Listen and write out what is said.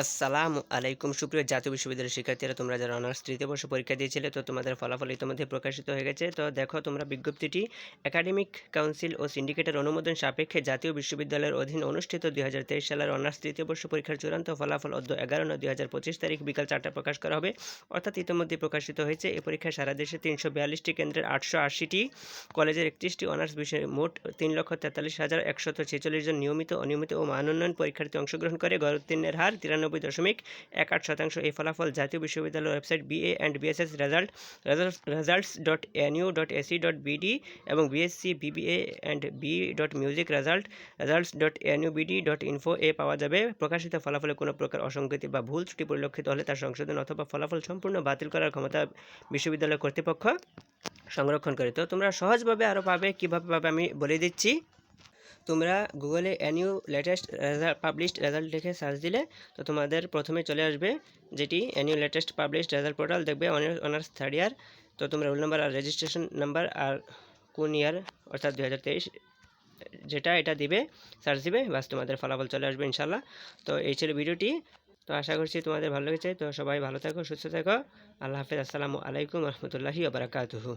আসসালামু আলাইকুম। সুপ্রিয় জাতীয় বিশ্ববিদ্যালয়ের শিক্ষার্থীরা, তোমরা যারা অনার্স তৃতীয় বর্ষ পরীক্ষা দিয়েছিলে, তো তোমাদের ফলাফল ইতিমধ্যে প্রকাশিত হয়ে গেছে। তো দেখো, তোমরা বিজ্ঞপ্তিটি একাডেমিক কাউন্সিল ও সিন্ডিকেটের অনুমোদন সাপেক্ষে জাতীয় বিশ্ববিদ্যালয়ের অধীন অনুষ্ঠিত দুই হাজার তেইশ সালের অনার্স তৃতীয় বর্ষ পরীক্ষার চূড়ান্ত ফলাফল অদ্য এগারো নয় দুই তারিখ বিকাল চারটা প্রকাশ করা হবে। অর্থাৎ ইতিমধ্যে প্রকাশিত হয়েছে এই পরীক্ষায় সারা দেশে তিনশো বিয়াল্লিশটি কেন্দ্রের আটশো আশিটি কলেজের একত্রিশটি অনার্স বিষয়ে মোট তিন লক্ষ তেতাল্লিশ হাজার একশত ছেচল্লিশ জন নিয়মিত, অনিয়মিত ও মানোন্নয়ন পরীক্ষার্থী অংশগ্রহণ করে। গড়োত্তীর্ণের হার তিরানব্বই দশমিক এক আট শতাংশ। এই ফলাফল জাতীয় বিশ্ববিদ্যালয়ের website BA and BSS result results dot NU dot AC dot BD এবং BSc BBA and B dot music result results dot NU BD dot info এ পাওয়া যাবে। প্রকাশিত ফলাফলে কোনো প্রকার অসঙ্গতি বা ভুল ত্রুটি পরিলক্ষিত হলে তার সংশোধন অথবা ফলাফল সম্পূর্ণ বাতিল করার ক্ষমতা বিশ্ববিদ্যালয় কর্তৃপক্ষ সংরক্ষণ করে। তো তোমরা সহজভাবে আরও পাবে, কীভাবে পাবে আমি বলে দিচ্ছি। তোমরা গুগলে NU latest result published result লিখে সার্চ দিলে তো তোমাদের প্রথমে চলে আসবে যেটি NU latest published result portal দেখবে অনার্স অনার্স থার্ড ইয়ার তো তোমরা রোল নাম্বার আর রেজিস্ট্রেশন নাম্বার আর কোন ইয়ার অর্থাৎ দু হাজার তেইশ, যেটা এটা দিবে সার্চ দিবে বাস তোমাদের ফলাফল চলে আসবে ইনশাল্লাহ তো এই ছিল ভিডিওটি, তো আশা করছি তোমাদের ভালো লেগেছে, তো সবাই ভালো থাকো, সুস্থ থাকো, আল্লাহ হাফিজ, আসসালামু আলাইকুম রহমতুল্লাহি আবরাকাতুহু